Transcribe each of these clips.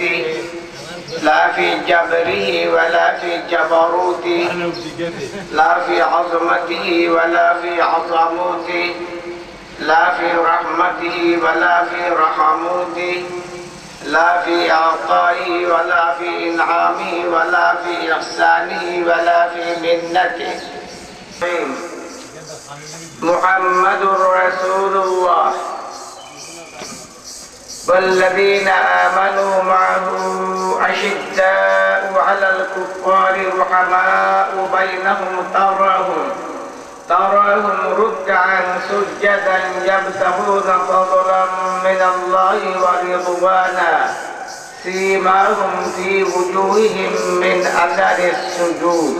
ملكوته لا في جبره ولا في جبروته لا في عظمته ولا في عظموته لا في رحمته ولا في رحموته لا في عطائه ولا في إنعامه ولا في إحسانه ولا في منته. محمد رسول الله. والذين آمنوا معه أشداء على الكفار رحماء بينهم تراهم تراهم ركعا سجدا يبتغون فضلا من الله ورضوانا. سيماهم في وجوههم من أثر السجود.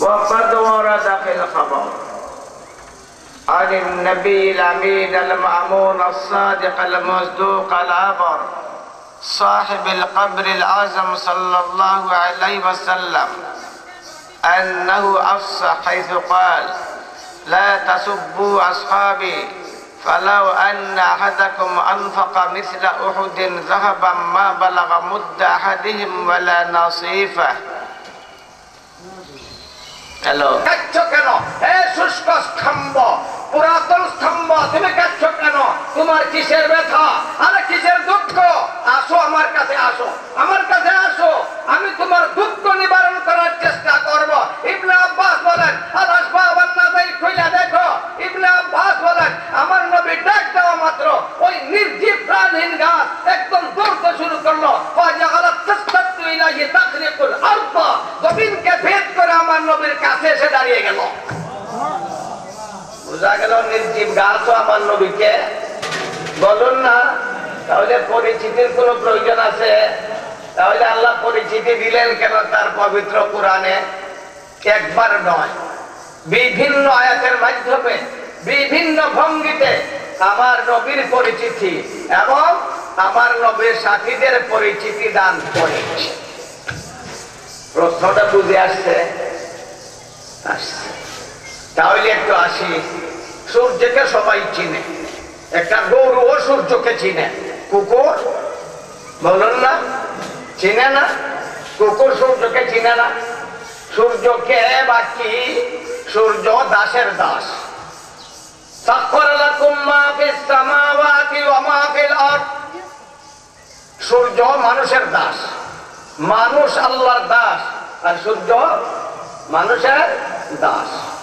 وقد ورد في الخبر عن النبي الأمين المأمون الصادق المصدوق العبر صاحب القبر العظم صلى الله عليه وسلم أنه أفصح حيث قال لا تسبوا أصحابي فلو أن أحدكم أنفق مثل أحد ذهبا ما بلغ مد أحدهم ولا نصيفه hello Kachchh কেন এ শুষ্ক স্তম্ভ পুরাতন স্তম্ভ, তুমি কাঁদছ কেন? তোমার কিসের ব্যথা? আরে কিসের দুঃখ? আসো আমার কাছে, আসো। আমার গাছও আমার নবীকে। বলুন না, তাহলে পরিচিতির কোনো প্রয়োজন আছে? তাহলে আল্লাহ পরিচিতি দিলেন কেন তার পবিত্র কোরআনে? একবার নয়। বিভিন্ন আয়াতের মাধ্যমে, বিভিন্ন ভঙ্গিতে আমার নবীর পরিচিতি এবং আমার নবীর সাথীদের পরিচিতি দান করেছে। প্রশ্নটা বুঝে আসছে? আসছে। তাহলে একটু আসি। সূর্যকে সবাই চিনে। একটা গরু ও সূর্যকে চিনে। কুকুর বলুন না চিনে না। কুকুর সূর্যকে চিনে না। সূর্যকে বাকি, সূর্য দাসের দাস। সূর্য মানুষের দাস। মানুষ আল্লাহর দাস। আর সূর্য মানুষের দাস।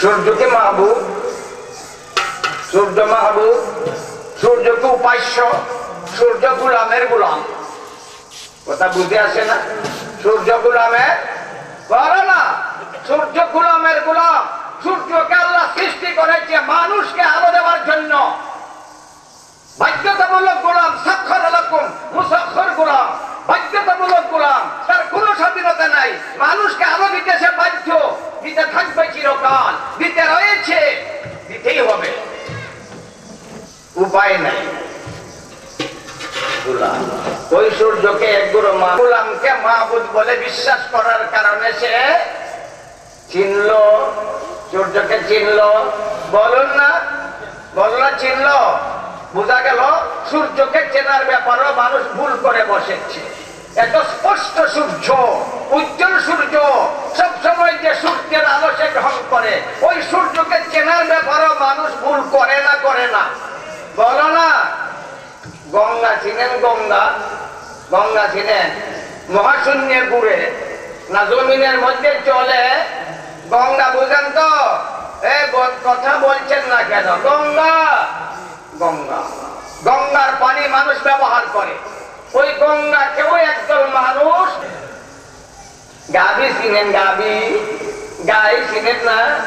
সূর্যকে মাহবুব, সূর্য মাহবুব, সূর্যকে উপাস্য, সূর্য গুলামের গুলাম। কথা বুঝে আসে না? সূর্য গুলামের না সূর্য গুলামের গুলাম। সূর্যকে আল্লাহ সৃষ্টি করেছে মানুষকে আলো দেওয়ার জন্য। বাধ্যতামূলক গোলাম, স্বাক্ষর এরকম মুসাক্ষর গোলাম। বাধ্যতামূলক গোলাম, তার কোনো স্বাধীনতা নাই। মানুষকে আলো দিতে সে বাধ্য। দিতে থাকবে চিরকাল, দিতে রয়েছে, দিতেই হবে। উপায় নাই। বিশ্বাস করার কারণে সে চিনল। সূর্যকে চিনল। বলুন না বলুন চিনল। বোঝা গেল সূর্যকে চেনার ব্যাপারেও মানুষ ভুল করে বসেছে। এত স্পষ্ট সূর্য, উজ্জ্বল সূর্য সবসময় যে সূর্যের আলো সে গ্রহণ করে, ওই সূর্যকে চেনার ব্যাপারেও মানুষ ভুল করে না করে না। বলো না, গঙ্গা ছিলেন গঙ্গা গঙ্গা চিনেন মহাশূন্যে ঘুরে না জমিনের মধ্যে চলে, গঙ্গা বুঝেন তো? এ কথা বলছেন না কেন? গঙ্গা গঙ্গা, গঙ্গার পানি মানুষ ব্যবহার করে। ওই গঙ্গাকেও একদল মানুষ। গাবি চিনেন গাবি গাই চিনেন না।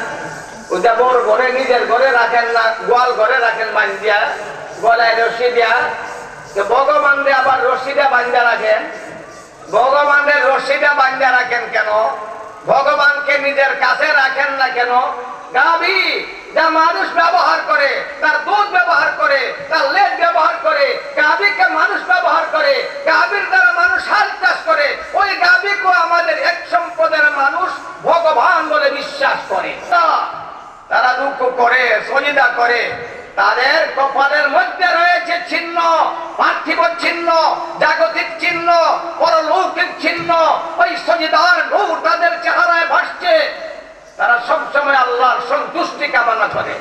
ওটা বড় ঘরে, নিজের ঘরে রাখেন না, গোয়াল ঘরে রাখেন বান্ধিয়া, গলায় রশি দিয়া। ভগবান আবার রশিটা বান্ধা রাখেন। ভগবানের রশিটা বান্ধা রাখেন কেন? ভগবানকে নিজের কাছে রাখেন না কেন? গাভী! যা মানুষ ব্যবহার করে, তার দুধ ব্যবহার করে, তার লেজ ব্যবহার করে, গাভীকে মানুষ ব্যবহার করে, গাভীর দ্বারা মানুষ হাল চাষ করে, ওই গাভীকে আমাদের এক সম্পদের মানুষ ভগবান বলে বিশ্বাস করে। তারা দুঃখ করে সজিদা করে। তাদের কপালের মধ্যে রয়েছে চিহ্ন পার্থিব চিহ্ন জাগতিক চিহ্ন পরলৌকিক চিহ্ন ওই সজিদার নূর তাদের চেহারায় ভাসছে। তারা সবসময় আল্লাহর সন্তুষ্টি কামনা করে।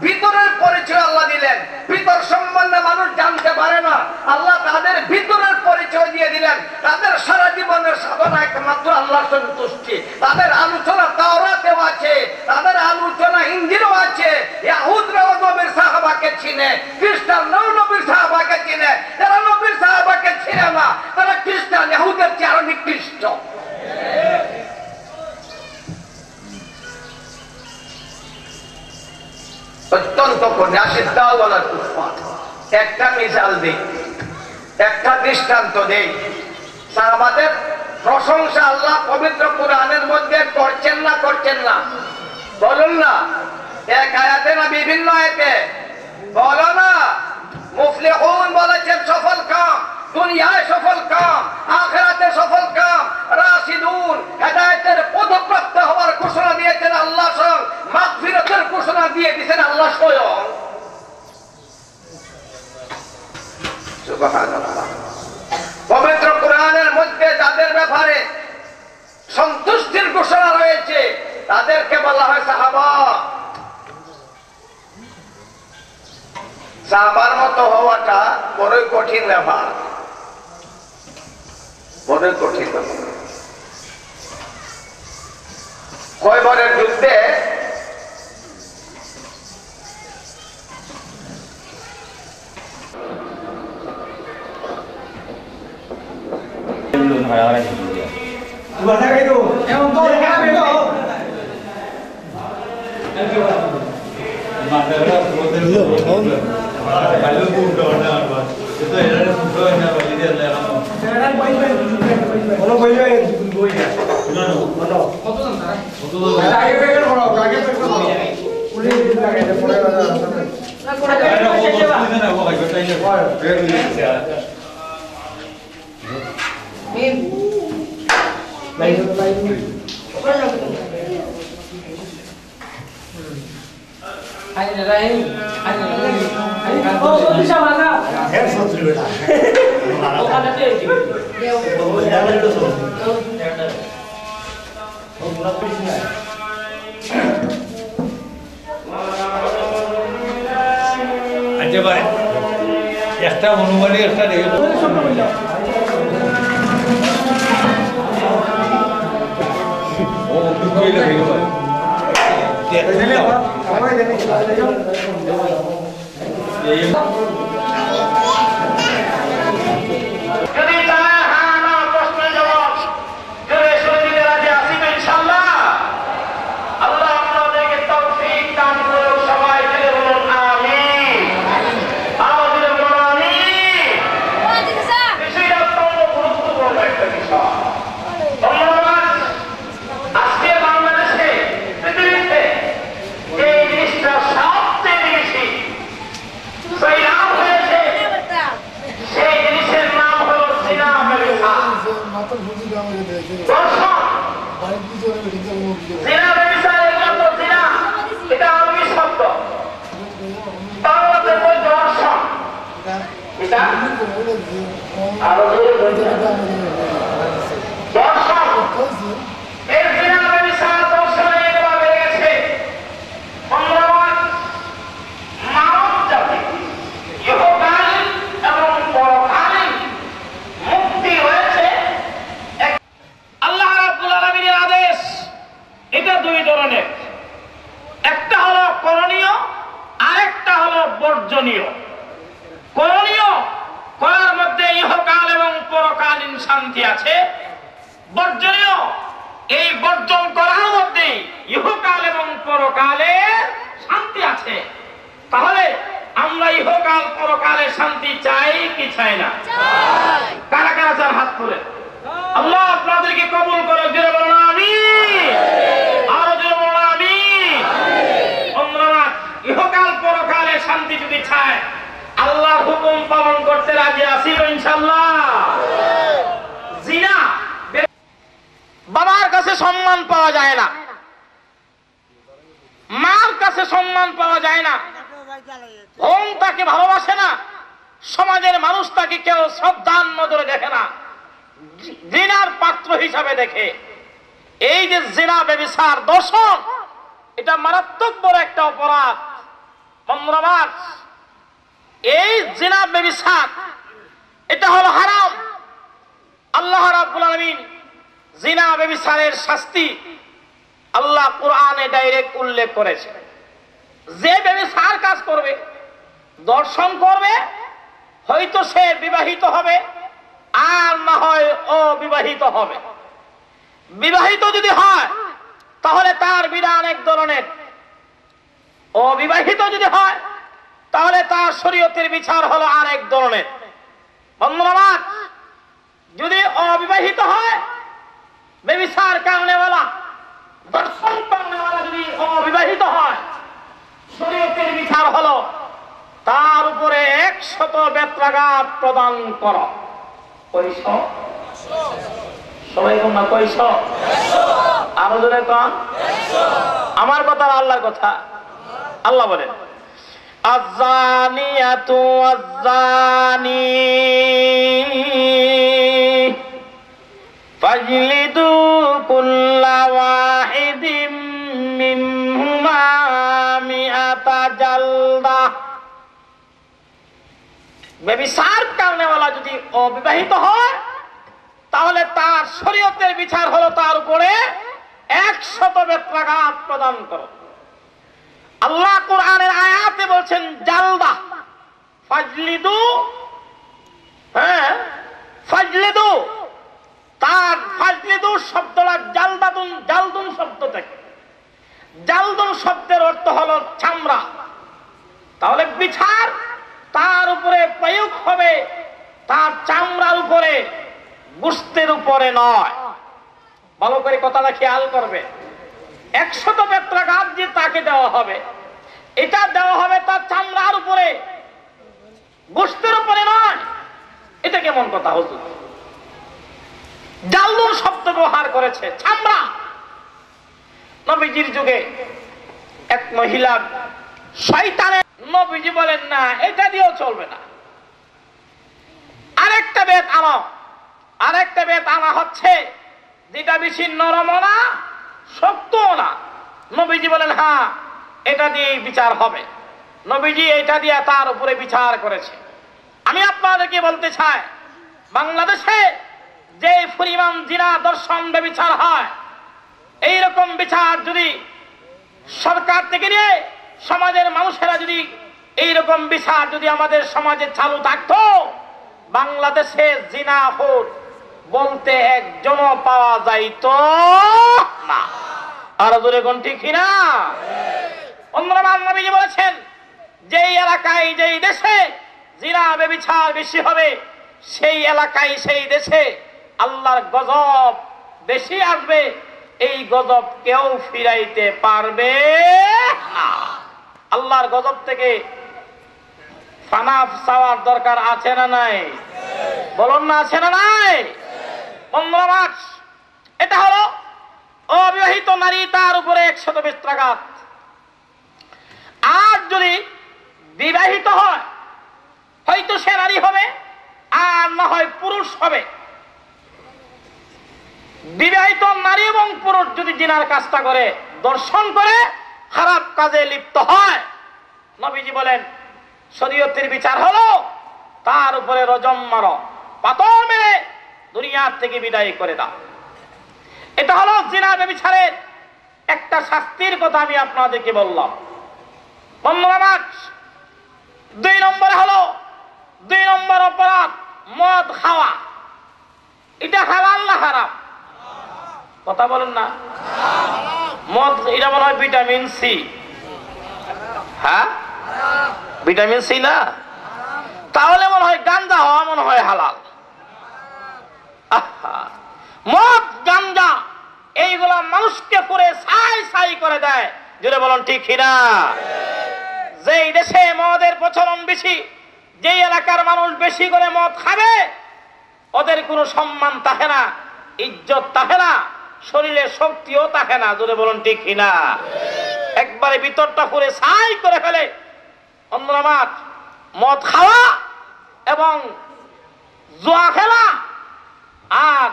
ভিতরের পরিচয় আল্লাহ দিলেন। ভিতর সম্বন্ধে মানুষ জানতে পারে না। আল্লাহ তাদের ভিতরের পরিচয় দিয়ে দিলেন। তাদের সারা জীবনের সাধনা একমাত্র আল্লাহ সন্তুষ্টি। তাদের আলোচনা তাওরাতেও আছে। তাদের আলোচনা ইঞ্জিনও আছে। ইয়াহুদরাও নবীর সাহাবাকে চিনে। খ্রিস্টানরাও একটা মিসাল দিই, একটা দৃষ্টান্ত দেই। সাহাবাদের প্রশংসা আল্লাহ পবিত্র কোরআনের মধ্যে করছেন না করছেন না। বলুন না, এক আয়াতে না বিভিন্ন আয়াতে? বলো না, মুফলিহুন বলেছেন সফল কাম, দুনিয়ায় সফল কাম, আখেরাতে সফল কাম, রাশিদুন হেদায়েতের ঘোষণা দিয়ে দিয়েছেন আল্লাহ স্বয়ং। পবিত্র কোরআনের মধ্যে যাদের ব্যাপারে সন্তুষ্টির ঘোষণা রয়েছে, তাদেরকে বলা হয় সাহাবা। সাহাবার মতো হওয়াটা বড়ই কঠিন ব্যাপার। বড়ই কঠিন ব্যাপার। কয়বরের যুদ্ধে ഉള്ളൂ എന്ന് പറയാൻ Gracias. Lain. Oh, bisa mana? Oh, ada dia. আচ্ছা ভাই একটা অনুমানী একটা দেখে কইলে দেখে ভাই Jadi apa? Apa ini? এই যদি তারা হ্যাঁ না প্রশ্নের জবাব জোরে সরে দিতে রাজি আছি তো ইনশাআল্লাহ আল্লাহ আমাদেরকে তৌফিক দান করুন সবাই মিলে বলুন আমিন আওয়াজ দিলে বলুন আমিন বিষয়টা অত্যন্ত গুরুত্বপূর্ণ একটা বিষয় ধন্যবাদ আজকে বাংলাদেশে পৃথিবীতে এই জিনিসটা সবচেয়ে বেশি সৈরাম হয়েছে সেই জিনিসের নাম হলো সিনা ব্যবসা দর্শন সিনা ব্যবসা একমাত্র সিনা এটা আরবি শব্দ বাংলাতে বই দর্শন এটা আরবি দর্শন এর সিনা ব্যবসা দর্শনে এভাবে গেছে বন্ধুগণ, মানব জাতি ইহকালীন এবং পরকালীন মুক্তি হয়েছে এক- আল্লাহ রাব্বুল আলামিনের আদেশ এটা দুই ধরনের একটা হলো করণীয় আরেকটা হলো বর্জনীয় করণীয় করার মধ্যে ইহকাল এবং পরকালীন শান্তি আছে বর্জনীয় এই বর্জ অর্জন করার মধ্যে ইহকাল এবং পরকালে শান্তি আছে তাহলে আমরা ইহকাল পরকালে শান্তি চাই কি চাই না কারা কারা চার হাত তুলে আল্লাহ আপনাদেরকে কবুল করো জোরে বলো না আমি আরও জোরে বলো না আমি বন্ধুরা ইহকাল পরকালে শান্তি যদি চায় আল্লাহ হুকুম পালন করতে রাজি আছি তো ইনশাল্লাহ জিনা বাবার কাছে সম্মান পাওয়া যায় না। মার কাছে সম্মান পাওয়া যায় না। তাকে ভালোবাসে না। সমাজের মানুষ তাকে কেউ শ্রদ্ধার নজরে দেখে না। জিনার পাত্র হিসাবে দেখে। এই যে জিনা ব্যবিচার দর্শন, এটা মারাত্মক বড় একটা অপরাধ। বন্ধুরাবাস এই জিনা ব্যবিচার এটা হলো হারাম। আল্লাহ রাব্বুল আলামিন জিনা ব্যবিচারের শাস্তি আল্লাহ কোরআনে ডাইরেক্ট উল্লেখ করেছে। যে ব্যবিচার কাজ করবে, দর্শন করবে, হয়তো সে বিবাহিত হবে, আর না হয় অবিবাহিত হবে। বিবাহিত যদি হয়, তাহলে তার বিধান এক ধরনের। অবিবাহিত যদি হয় তাহলে তার শরীয়তের বিচার হলো আর এক ধরনের। বন্ধুরা যদি অবিবাহিত হয় বেবিচার কারণেওয়ালা দর্শন কারণেওয়ালা যদি অবিবাহিত হয় শরীয়তের বিচার হলো তার উপরে একশত বেত্রাঘাত প্রদান কর। কইস সবাই না কইস আরও জোরে কন। আমার কথা আল্লাহর কথা। আল্লাহ বলেন জালদা। ব্যবিচার কারণেওয়ালা যদি অবিবাহিত হয়, তাহলে তার শরীয়তের বিচার হলো তার উপরে একশত বেত্রাঘাত প্রদান করো। আল্লাহ কোরআনের আয়াতে বলছেন, জালদা, ফাজলিদু হ্যাঁ ফাজলিদু। তার ফাজলিদু শব্দটা জালদাদুন, জালদুন শব্দ থেকে। জালদুন শব্দের অর্থ হলো চামড়া। তাহলে বিচার তার উপরে প্রয়োগ হবে, তার চামড়ার উপরে গুস্তের উপরে নয়। ভালো করে কথাটা খেয়াল করবে। একশত বেত্রাঘাত যে তাকে দেওয়া হবে, এটা দেওয়া হবে তার চামড়ার উপরে। গোস্তের উপরে নয়। এটা কেমন কথা, হুজুর? জালদুর শব্দ ব্যবহার করেছে, চামড়া। নবীজির যুগে এক মহিলা শয়তানের, নবীজি বলেন, না, এটা দিয়েও চলবে না। আরেকটা বেদ আনো, আরেকটা বেদ আনা হচ্ছে, যেটা বেশি নরম না শক্ত না। নবীজি বলেন হ্যাঁ এটা দিয়ে বিচার হবে। নবীজি এটা দিয়ে তার উপরে বিচার করেছে। আমি আপনাদেরকে বলতে চাই, বাংলাদেশে যে পরিমাণ জিনা দর্শন বিচার হয়, এইরকম বিচার যদি সরকার থেকে নিয়ে সমাজের মানুষেরা যদি এইরকম বিচার যদি আমাদের সমাজে চালু থাকতো, বাংলাদেশে জিনা হোক বলতে একজনও পাওয়া যাইত না। আর দূরে কোন ঠিক না অন্যরা বলেছেন, যেই এলাকায় যেই দেশে জিনা বেবিচার বেশি হবে, সেই এলাকায় সেই দেশে আল্লাহর গজব বেশি আসবে, এই গজব কেউ ফিরাইতে পারবে আল্লাহর গজব থেকে ফানাফ চাওয়ার দরকার আছে না নাই? বলুন না, আছে না নাই? পনেরো মাস এটা হলো অবিবাহিত নারী তার উপরে একশত বেত্রাঘাত আর যদি বিবাহিত হয়, হয়তো সে নারী হবে, আর না হয় পুরুষ হবে। বিবাহিত নারী এবং পুরুষ যদি জিনার কাজটা করে, দর্শন করে, খারাপ কাজে লিপ্ত হয়, নবীজি বলেন, শরীয়তের বিচার হলো তার উপরে রজম মার পাতর মেরে দুনিয়ার থেকে বিদায় করে দাও। এটা হলো জিনা বিচারের একটা শাস্তির কথা আমি আপনাদেরকে বললাম। বন্ধুরা দুই নম্বরে হলো, দুই নম্বর অপরাধ মদ খাওয়া। এটা হালাল না হারাম? কথা বলেন না। মদ, এটা মনে হয় ভিটামিন সি। হ্যাঁ? ভিটামিন সি না? তাহলে মনে হয় গাঞ্জা হওয়া মনে হয় হালাল। মদ, গাঞ্জা, এইগুলা মানুষকে পুরে করে দেয়। জুড়ে বলুন, ঠিক কিনা? যেই দেশে মদের প্রচলন বেশি এলাকার মানুষ বেশি করে মদ খাবে, ওদের কোনো সম্মান থাকে না, ইজ্জত থাকে না, শরীরে শক্তিও থাকে না, জোরে বলুন, ঠিক কিনা? একবারে ভিতরটা পুরে সাই করে ফেলে। অন্যরামাত মদ খাওয়া এবং জোয়া খেলা আর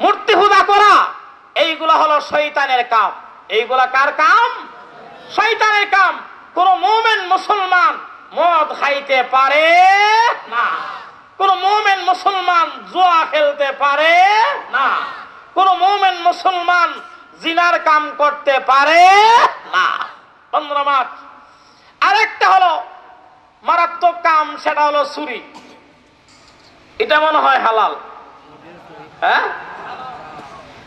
মূর্তি পূজা করা, এইগুলা হলো শৈতানের কাম। এইগুলা কার কাম? শৈতানের কাম। কোন মোমেন মুসলমান মদ খাইতে পারে না। কোন মোমেন মুসলমান জুয়া খেলতে পারে না। কোন মোমেন মুসলমান জিনার কাম করতে পারে না। পনেরো মাস আরেকটা হলো মারাত্মক কাম, সেটা হলো চুরি। এটা মনে হয় হালাল। হ্যাঁ?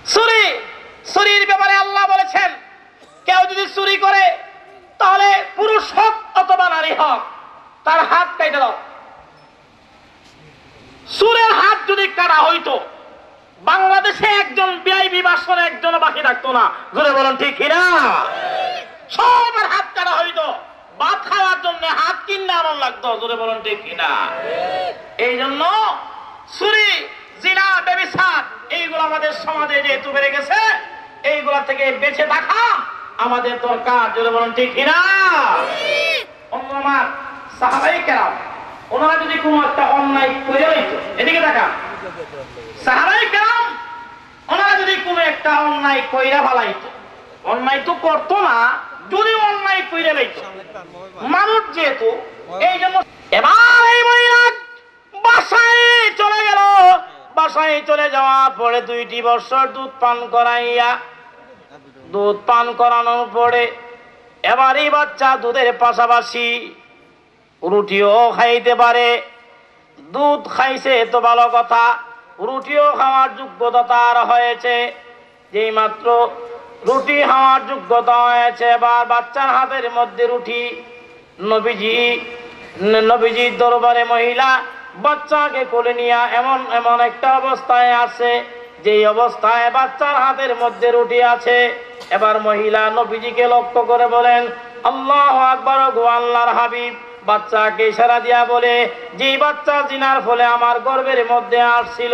চুরি চুরির ব্যাপারে আল্লাহ বলেছেন কেউ যদি চুরি করে তাহলে পুরুষ হোক অথবা নারী হোক তার হাত কেটে দাও। সুরের হাত যদি কাটা হইতো বাংলাদেশে একজন ব্যয় বিবাসনে একজন বাকি থাকতো না। জোরে বলেন ঠিক কিনা? সবার হাত কাটা হইতো। ভাত খাওয়ার জন্য হাত কিনে আনন্দ লাগতো। জোরে বলেন ঠিক কিনা? এই জন্য চুরি বেবিসার এইগুলো আমাদের সমাজে যেহেতু বেড়ে গেছে এইগুলা থেকে বেঁচে থাকা আমাদের দরকার। জোরে বলেন, ঠিক ওনারা যদি একটা অন্যায় করে এদিকে দেখা কেরাম, ওনারা যদি একটা অন্যায় কইরা ফালাইত, অন্যায় তো করতো না যদি অন্যায় কইরা লইত। মানুষ যেহেতু, এই জন্য এবার এই মহিলা বাসায় চলে গেল। বাসায় চলে যাওয়ার পরে দুইটি বছর দুধ পান করাইয়া, দুধ পান করানোর পরে এবার এই বাচ্চা দুধের পাশাপাশি রুটিও খাইতে পারে। দুধ খাইছে তো ভালো কথা, রুটিও খাওয়ার যোগ্যতা তার হয়েছে। যেই মাত্র রুটি খাওয়ার যোগ্যতা হয়েছে, এবার বাচ্চার হাতের মধ্যে রুটি। নবীজি, নবীজির দরবারে মহিলা বাচ্চাকে কোলে নিয়ে এমন এমন একটা অবস্থায় আছে, যেই অবস্থায় বাচ্চার হাতের মধ্যে রুটি আছে। এবার মহিলা নবীজিকে লক্ষ্য করে বলেন, আল্লাহ আকবর গোয়াল্লার হাবিব। বাচ্চাকে ইশারা দিয়া বলে যে বাচ্চা জিনার ফলে আমার গর্বের মধ্যে আসছিল,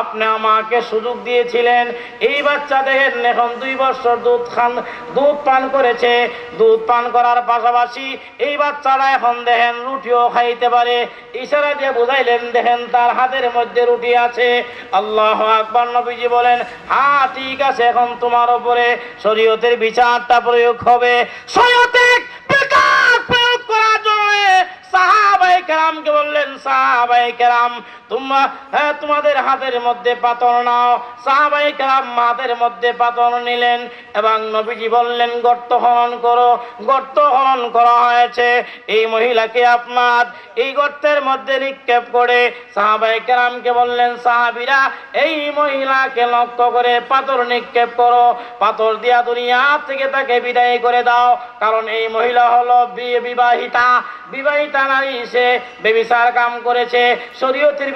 আপনি আমাকে সুযোগ দিয়েছিলেন। এই বাচ্চা দেখেন, এখন দুই বছর দুধ খান, দুধ পান করেছে। দুধ পান করার পাশাপাশি এই বাচ্চারা এখন দেখেন রুটিও খাইতে পারে। ইশারা দিয়ে বুঝাইলেন, দেখেন তার হাতের মধ্যে রুটি আছে। আল্লাহ আকবর নবীজি বলেন হ্যাঁ ঠিক আছে, এখন তোমার উপরে শরীয়তের বিচারটা প্রয়োগ হবে। শরীয়তের সাহাবাই কেরামকে বললেন সাহাবাই কেরাম তোমরা হ্যাঁ তোমাদের হাতের মধ্যে পাথর নাও। সাহাবাই কেরাম মধ্যে পাথর নিলেন এবং নবীজি বললেন, গর্ত হরণ করো, গর্ত হরণ করা হয়েছে। এই মহিলাকে আপনার এই গর্তের মধ্যে নিক্ষেপ করে সাহাবাই কেরামকে বললেন, সাহাবিরা, এই মহিলাকে লক্ষ্য করে পাথর নিক্ষেপ করো। পাথর দিয়া দুনিয়া থেকে তাকে বিদায় করে দাও। কারণ এই মহিলা হলো বিবাহিতা। বিবাহিতা নারী বেবিচার কাম করেছে।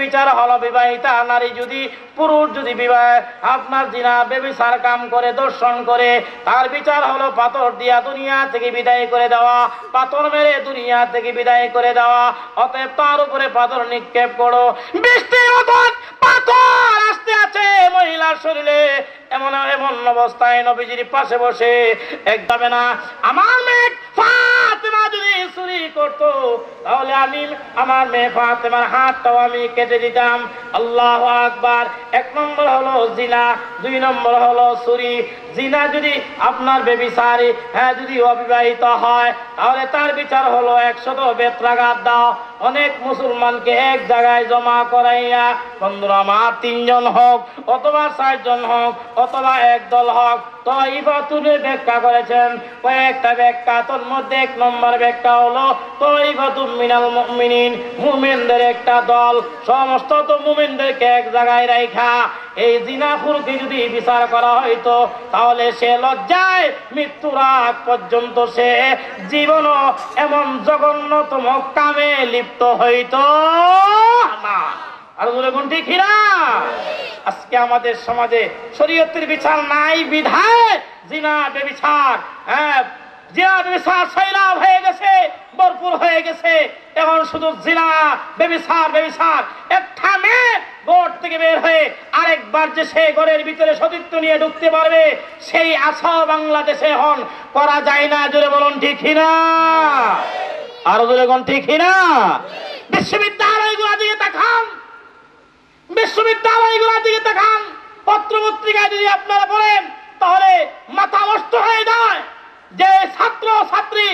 বিচার হলো বিবাহিতা, নারী যদি, পুরুষ যদি বিবাহ, আপনার দিনা বেবিচার কাম করে, দর্শন করে, তার বিচার হলো পাথর দিয়া দুনিয়া থেকে বিদায় করে দেওয়া, পাথর মেরে দুনিয়া থেকে বিদায় করে দেওয়া, অতএব তার উপরে পাথর নিক্ষেপ করো। বৃষ্টির পাথর আসতে আছে মহিলার শরীরে। এমন এমন অবস্থায় নবীজির পাশে বসে, এক যাবে না। আমার মেয়ে আল্লাহ আকবার। এক নম্বর হলো জিনা, দুই নম্বর জিনা যদি আপনার বেবিসারি হ্যাঁ যদি অবিবাহিত হয়, তাহলে তার বিচার হলো একশত বেত্রাঘাত দাও। অনেক মুসলমানকে এক জায়গায় জমা করাইয়া বন্ধুরা আমার তিনজন হোক, অথবা চারজন হোক, অথবা একদল হোক তো ইবাতুরে ব্যাখ্যা করেছেন। কয়েকটা ব্যাখ্যা, তোর মধ্যে এক নম্বর ব্যাখ্যা হলো তো ইবাতুম মিনাল মুমিনিন, মুমিনদের একটা দল। সমস্ত তো মুমিনদেরকে এক জায়গায় রাইখা। এই জিনাখুরকে যদি বিচার করা হইতো, তাহলে সে লজ্জায় মৃত্যুর আগ পর্যন্ত সে জীবন এমন জঘন্যতম কামে লিপ্ত হইতো না আর কোনটি খিরা আজকে আমাদের সমাজে বিচার নাই, বিধায় জিনা বেবিচার হ্যাঁ হয়ে গেছে, ভরপুর হয়ে গেছে। এখন শুধু জিনা থেকে বের হয়ে আরেকবার যে সে ঘরের ভিতরে সতীত্ব নিয়ে ঢুকতে পারবে, সেই আশা বাংলাদেশে এখন করা যায় না, জোরে বলুন ঠিক না আরও ঠিক না দিকে দিকে পত্রিকায় যদি আপনারা পড়েন, তাহলে মাথা নষ্ট হয়ে যায়। যে ছাত্র ছাত্রী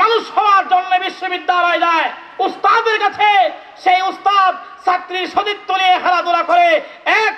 মানুষ হওয়ার জন্য বিশ্ববিদ্যালয় যায়, উস্তাদের কাছে সেই উস্তাদ ছাত্রীর সতীত্ব নিয়ে খেলাধুলা করে, এক